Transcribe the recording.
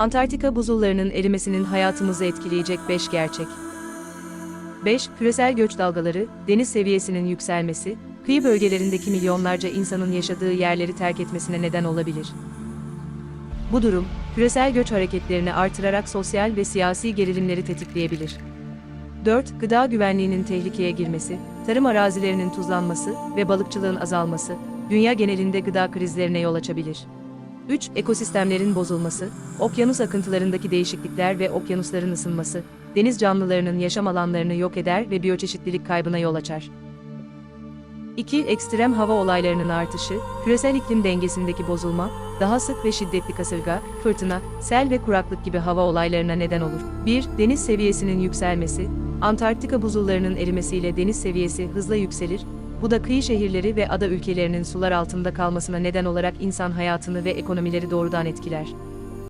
Antarktika buzullarının erimesinin hayatımızı etkileyecek 5 gerçek. 5. Küresel göç dalgaları, deniz seviyesinin yükselmesi, kıyı bölgelerindeki milyonlarca insanın yaşadığı yerleri terk etmesine neden olabilir. Bu durum, küresel göç hareketlerini artırarak sosyal ve siyasi gerilimleri tetikleyebilir. 4. Gıda güvenliğinin tehlikeye girmesi, tarım arazilerinin tuzlanması ve balıkçılığın azalması, dünya genelinde gıda krizlerine yol açabilir. 3. Ekosistemlerin bozulması, okyanus akıntılarındaki değişiklikler ve okyanusların ısınması, deniz canlılarının yaşam alanlarını yok eder ve biyoçeşitlilik kaybına yol açar. 2. Ekstrem hava olaylarının artışı, küresel iklim dengesindeki bozulma, daha sık ve şiddetli kasırga, fırtına, sel ve kuraklık gibi hava olaylarına neden olur. 1. Deniz seviyesinin yükselmesi, Antarktika buzullarının erimesiyle deniz seviyesi hızla yükselir, bu da kıyı şehirleri ve ada ülkelerinin sular altında kalmasına neden olarak insan hayatını ve ekonomileri doğrudan etkiler.